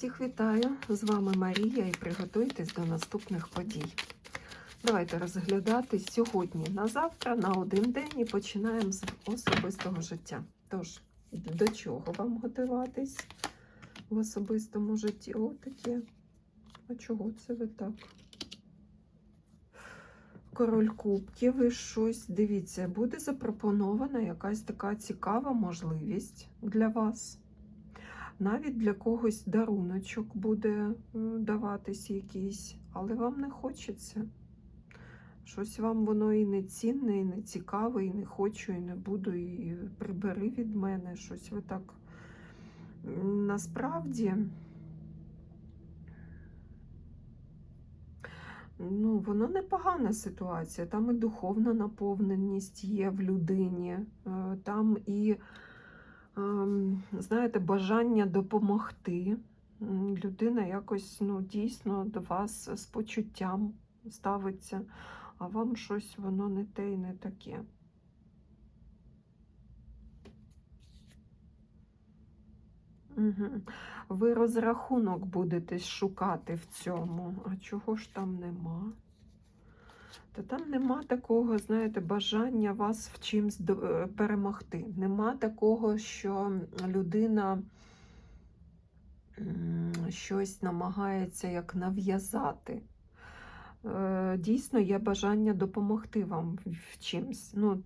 Всіх вітаю! З вами Марія і приготуйтесь до наступних подій. Давайте розглядати сьогодні на завтра, на один день і починаємо з особистого життя. Тож, до чого вам готуватись в особистому житті? О, таке. А чого це ви так? Король кубків і щось. Дивіться, буде запропонована якась така цікава можливість для вас. Навіть для когось даруночок буде даватись якийсь, але вам не хочеться. Щось вам воно і не цінне, і не цікаве, і не хочу, і не буду, і прибери від мене. Щось ви так насправді. Ну, воно непогана ситуація. Там і духовна наповненість є в людині, е, там і, знаєте, бажання допомогти. Людина якось ну, дійсно до вас з почуттям ставиться, а вам щось воно не те і не таке. Угу. Ви розрахунок будете шукати в цьому. А чого ж там нема? Та там нема такого, знаєте, бажання вас в чимсь е, перемогти. Нема такого, що людина щось намагається як нав'язати. Е, Дійсно, є бажання допомогти вам в- в чимсь. Ну,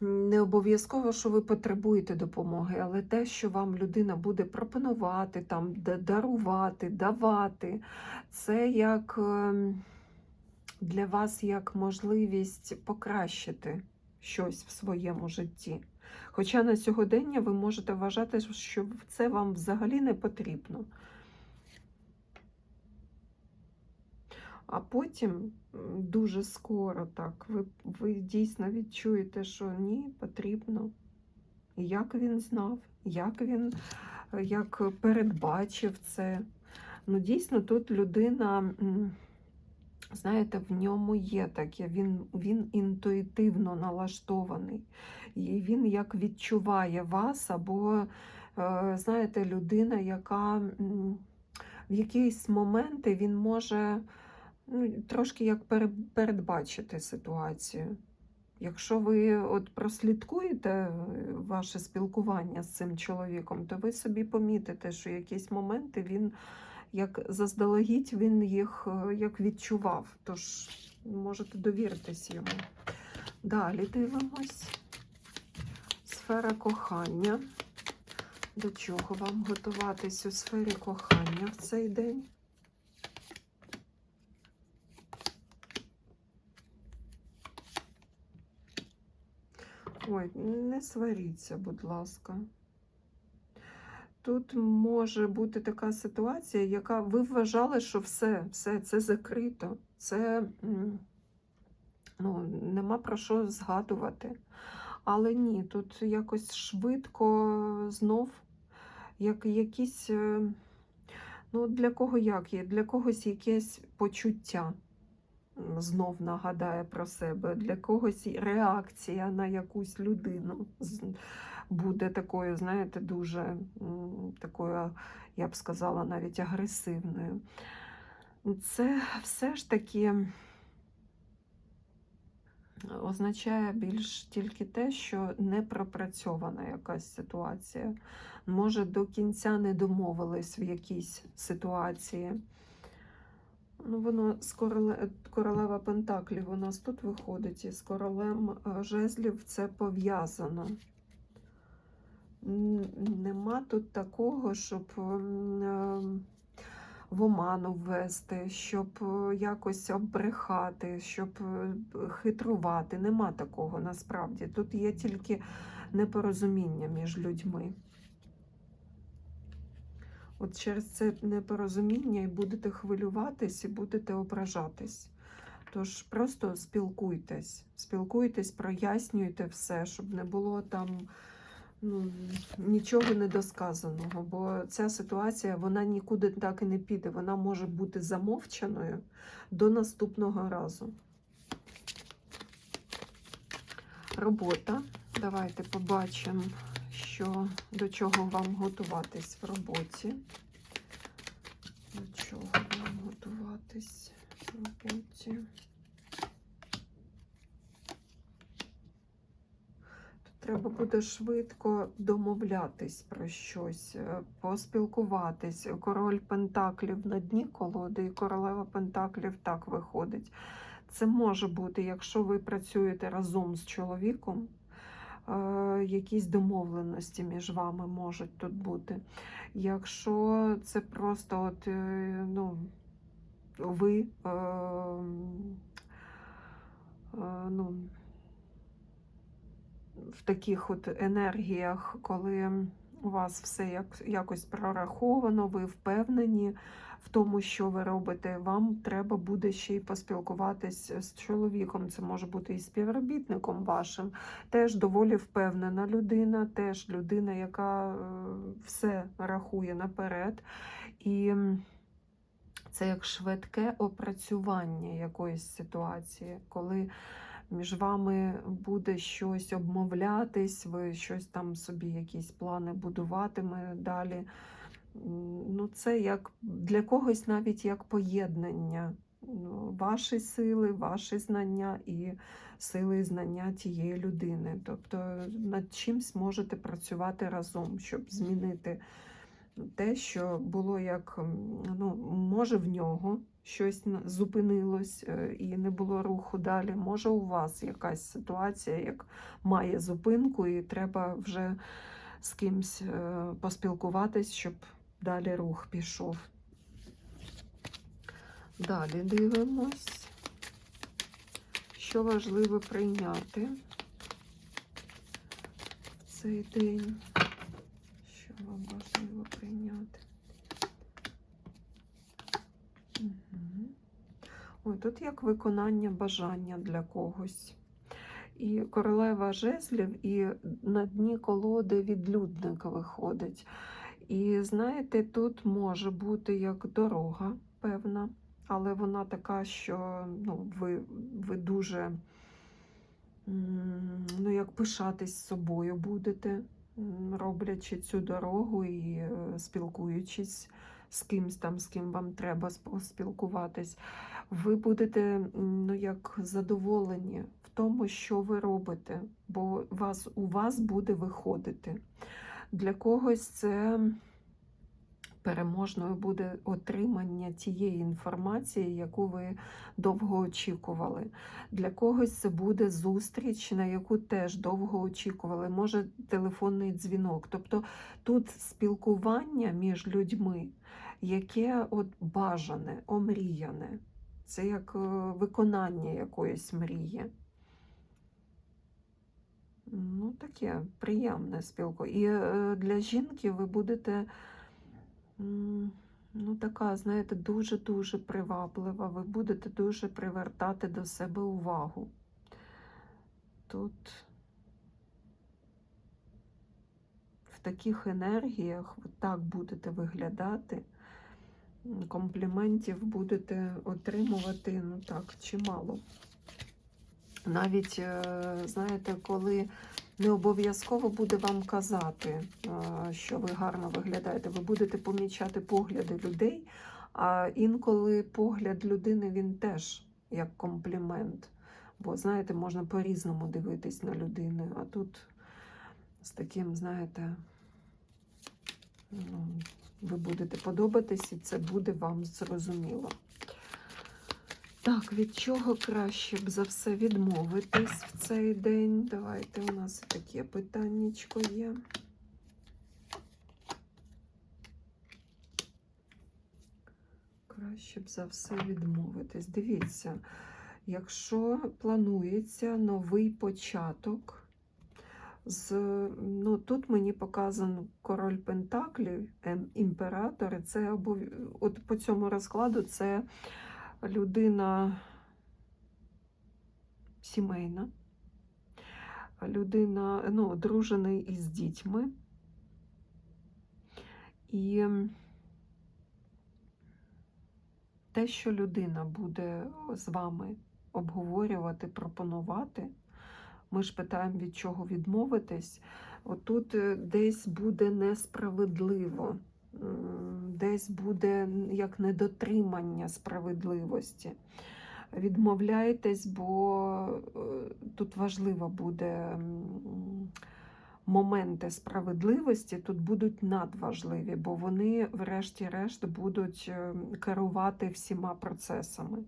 не обов'язково, що ви потребуєте допомоги, але те, що вам людина буде пропонувати, там, дарувати, давати, це як ем, для вас як можливість покращити щось в своєму житті. Хоча на сьогодення ви можете вважати, що це вам взагалі не потрібно. А потім дуже скоро так, ви, ви дійсно відчуєте, що ні, потрібно. Як він знав, як він як передбачив це. Ну, дійсно, тут людина, знаєте, в ньому є таке, він, він інтуїтивно налаштований. І він як відчуває вас, або, е, знаєте, людина, яка в якісь моменти він може ну, трошки як передбачити ситуацію. Якщо ви от прослідкуєте е, ваше спілкування з цим чоловіком, то ви собі помітите, що якісь моменти він як заздалегідь він їх е, як відчував. Тож можете довіритись йому. Далі дивимось. Сфера кохання. До чого вам готуватись у сфері кохання в цей день? Ой, не сваріться, будь ласка. Тут може бути така ситуація, яка ви вважали, що все, все це закрито, це ну, нема про що згадувати. Але ні, тут якось швидко знов, як якісь, е, ну, для кого як є, для когось якесь почуття знов нагадає про себе, для когось реакція на якусь людину буде такою, знаєте, дуже такою, я б сказала, навіть агресивною. Це все ж таки означає більш тільки те, що не пропрацьована якась ситуація. Може, до кінця не домовились в якійсь ситуації. Ну, воно з короле... королева Пентаклів у нас тут виходить, і з королем е, жезлів це пов'язано. Нема тут такого, щоб е, в оману ввести, щоб е, якось обрехати, щоб е, хитрувати. Нема такого насправді. Тут є тільки непорозуміння між людьми. От через це непорозуміння і будете хвилюватись, і будете ображатись. Тож просто спілкуйтесь, спілкуйтесь, прояснюйте все, щоб не було там ну, нічого недосказаного, бо ця ситуація вона нікуди так і не піде. Вона може бути замовчаною до наступного разу. Робота. Давайте побачимо, що до чого вам готуватись в роботі. До чого вам готуватись в роботі? Тут треба буде швидко домовлятись про щось, е, поспілкуватись. Король Пентаклів на дні колоди і королева Пентаклів так виходить. Це може бути, якщо ви працюєте разом з чоловіком, е, якісь домовленості між вами можуть тут бути. Якщо це просто от, е, ну, ви е, е, ну, в таких от енергіях, коли у вас все як, якось прораховано, ви впевнені в тому, що ви робите, вам треба буде ще й поспілкуватись з чоловіком. Це може бути і співробітником вашим. Теж доволі впевнена людина, теж людина, яка е, все рахує наперед. І це як швидке опрацювання якоїсь ситуації, коли між вами буде щось обмовлятись, ви щось там собі, якісь плани будуватиме далі. Ну, це як для когось навіть як поєднання. Ну, Ваші сили, ваші знання і сили і знання тієї людини. Тобто над чимсь можете працювати разом, щоб змінити те, що було як, ну, може в нього щось зупинилось е, і не було руху далі. Може, у вас якась ситуація, як має зупинку, і треба вже з кимсь е, поспілкуватись, щоб далі рух пішов. Далі дивимось, що важливо прийняти в цей день. Вам важливо прийняти? Угу. Тут як виконання бажання для когось. І королева жезлів, і на дні колоди відлюдник виходить. І знаєте, тут може бути як дорога певна, але вона така, що ну, ви, ви дуже ну, як пишатись собою будете, роблячи цю дорогу і е, спілкуючись з кимсь там, з ким вам треба поспілкуватись. Ви будете ну, як задоволені в тому, що ви робите, бо вас, у вас буде виходити. Для когось це переможною буде отримання тієї інформації, яку ви довго очікували. Для когось це буде зустріч, на яку теж довго очікували, може телефонний дзвінок. Тобто тут спілкування між людьми, яке от бажане, омріяне. Це як е, виконання якоїсь мрії. Ну, таке приємне спілку. І е, для жінки ви будете, ну, така, знаєте, дуже-дуже приваблива. Ви будете дуже привертати до себе увагу. Тут в таких енергіях ви так будете виглядати. Компліментів будете отримувати, ну так, чимало. Навіть, е, знаєте, коли не обов'язково буде вам казати, е, що ви гарно виглядаєте, ви будете помічати погляди людей, а інколи погляд людини він теж як комплімент. Бо, знаєте, можна по-різному дивитись на людину, а тут з таким, знаєте, ну, ви будете подобатись, і це буде вам зрозуміло. Так, від чого краще б за все відмовитись в цей день? Давайте у нас таке питаннячко є. Краще б за все відмовитись. Дивіться, якщо планується новий початок, з, ну, тут мені показан король Пентаклів, ем, імператор, і це обов... от по цьому розкладу це людина сімейна, людина ну, одружений із дітьми. І те, що людина буде з вами обговорювати, пропонувати, ми ж питаємо, від чого відмовитись. Отут е, десь буде несправедливо, десь буде як недотримання справедливості. Відмовляйтесь, бо е, тут важливо буде моменти справедливості, тут будуть надважливі, бо вони, врешті-решт, будуть е, керувати всіма процесами.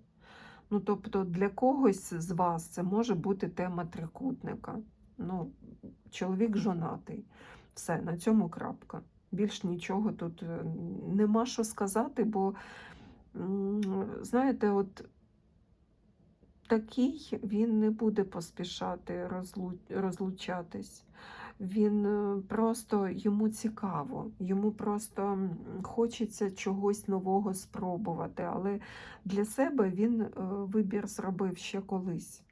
Ну, тобто для когось з вас це може бути тема трикутника. Ну, чоловік жонатий. Все, на цьому крапка. Більш нічого тут е, нема що сказати, бо, знаєте, от такий він не буде поспішати розлу- розлучатись. Він е, просто йому цікаво, йому просто хочеться чогось нового спробувати, але для себе він е, вибір зробив ще колись.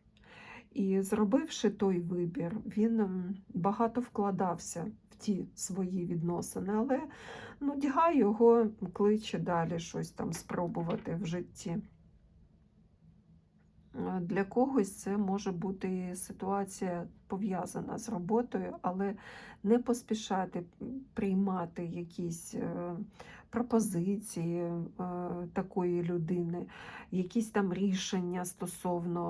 І зробивши той вибір, він багато вкладався в ті свої відносини, але ну, дяга його кличе далі щось там спробувати в житті. Е, Для когось це може бути ситуація пов'язана з роботою, але не поспішати приймати якісь е, пропозиції е, такої людини, якісь там рішення стосовно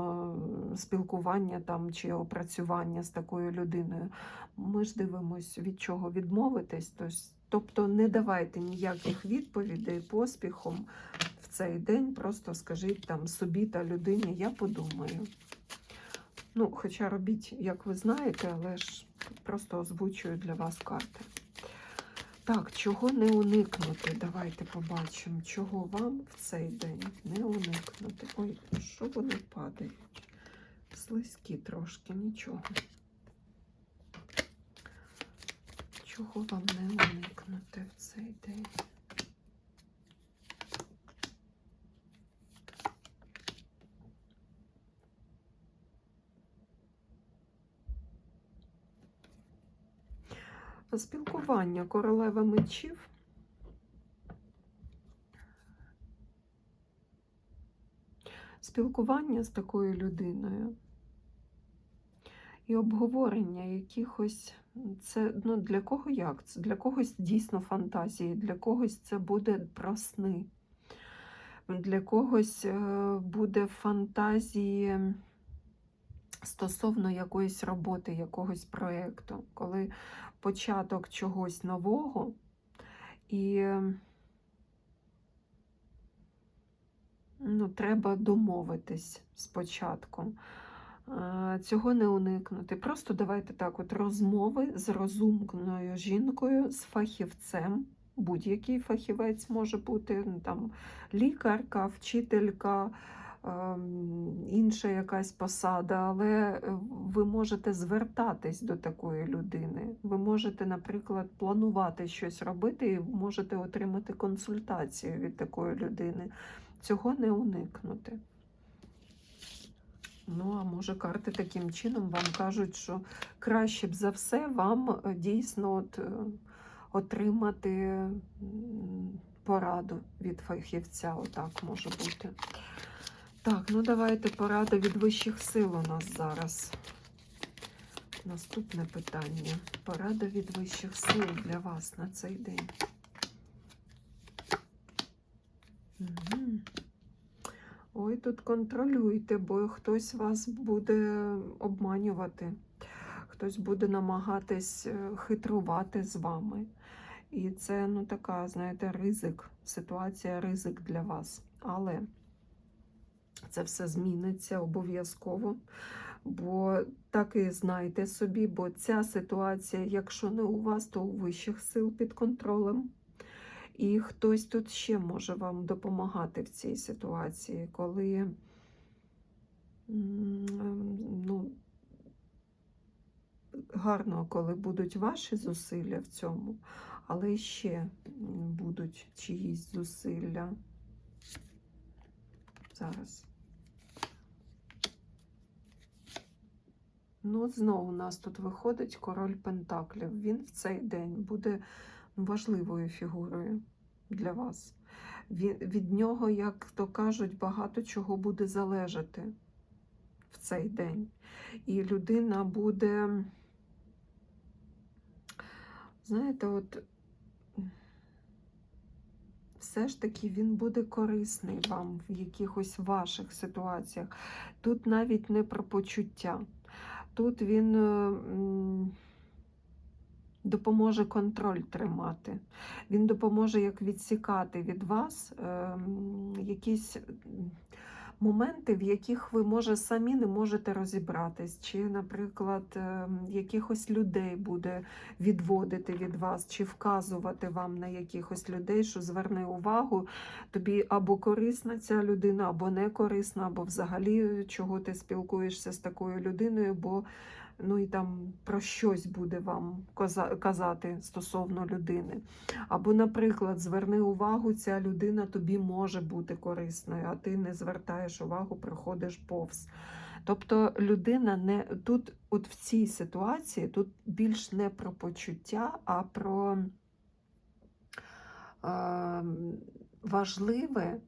е, спілкування там, чи опрацювання з такою людиною. Ми ж дивимося, від чого відмовитись. Тобто не давайте ніяких відповідей поспіхом в цей день, просто скажіть там собі та людині, я подумаю. Ну, хоча робіть, як ви знаєте, але ж просто озвучую для вас карти. Так, чого не уникнути? Давайте побачимо, чого вам в цей день не уникнути. Ой, що вони падають? Слизькі трошки, нічого. Чого вам не уникнути в цей день? Спілкування королева мечів. Спілкування з такою людиною і обговорення якихось, це ну, для кого як? Для когось дійсно фантазії, для когось це буде про сни, для когось е, буде фантазії стосовно якоїсь роботи, якогось проєкту, коли початок чогось нового і ну, треба домовитись спочатку. Е, Цього не уникнути. Просто давайте так: от розмови з розумною жінкою, з фахівцем. Будь-який фахівець може бути ну, там лікарка, вчителька, інша якась посада, але е, ви можете звертатись до такої людини. Ви можете, наприклад, планувати щось робити і можете отримати консультацію від такої людини. Цього не уникнути. Ну, а може, карти таким чином вам кажуть, що краще б за все вам е, дійсно от, е, отримати пораду від фахівця. Отак може бути. Так, ну давайте порада від вищих сил у нас зараз. Наступне питання. Порада від вищих сил для вас на цей день. Ой, тут контролюйте, бо хтось вас буде обманювати, хтось буде намагатись е, хитрувати з вами. І це ну така, знаєте, ризик, ситуація ризик для вас. Але це все зміниться обов'язково. Бо так і знайте собі, бо ця ситуація, якщо не у вас, то у вищих сил під контролем. І хтось тут ще може вам допомагати в цій ситуації, коли ну, гарно, коли будуть ваші зусилля в цьому, але ще будуть чиїсь зусилля. Зараз. Ну, знову у нас тут виходить король Пентаклів. Він в цей день буде важливою фігурою для вас. Від нього, як то кажуть, багато чого буде залежати в цей день. І людина буде, знаєте, от все ж таки він буде корисний вам в якихось ваших ситуаціях. Тут навіть не про почуття. Тут він е, допоможе контроль тримати. Він допоможе як відсікати від вас е, якісь моменти, в яких ви, може, самі не можете розібратись. Чи, наприклад, е, якихось людей буде відводити від вас, чи вказувати вам на якихось людей, що зверни увагу, тобі або корисна ця людина, або не корисна, або взагалі чого ти спілкуєшся з такою людиною, бо ну і там про щось буде вам казати стосовно людини. Або, наприклад, зверни увагу, ця людина тобі може бути корисною, а ти не звертаєш увагу, проходиш повз. Тобто людина не тут, от в цій ситуації, тут більш не про почуття, а про е, важливе,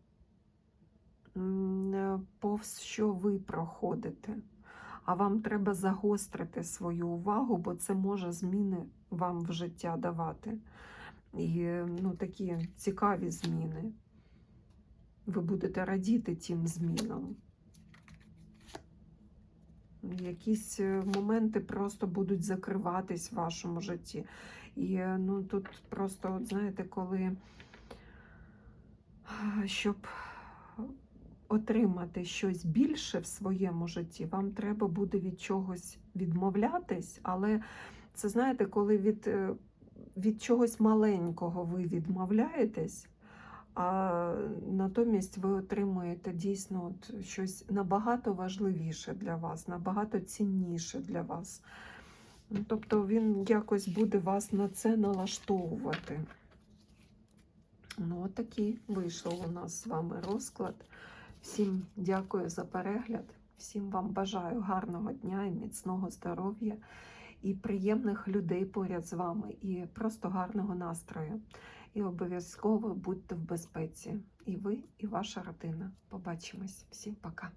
повз що ви проходите. А вам треба загострити свою увагу, бо це може зміни вам в життя давати. І ну, такі цікаві зміни. Ви будете радіти тим змінам. Якісь е, моменти просто будуть закриватись в вашому житті. І е, ну, тут просто, от знаєте, коли щоб отримати щось більше в своєму житті, вам треба буде від чогось відмовлятись, але це знаєте, коли від, е, від чогось маленького ви відмовляєтесь, а натомість ви отримуєте дійсно от щось набагато важливіше для вас, набагато цінніше для вас. Ну, Тобто він якось буде вас на це налаштовувати. Ну, от такий вийшов у нас з вами розклад. Всім дякую за перегляд. Всім вам бажаю гарного дня і міцного здоров'я, і приємних людей поряд з вами, і просто гарного настрою. І обов'язково будьте в безпеці. І ви, і ваша родина. Побачимось. Всім пока.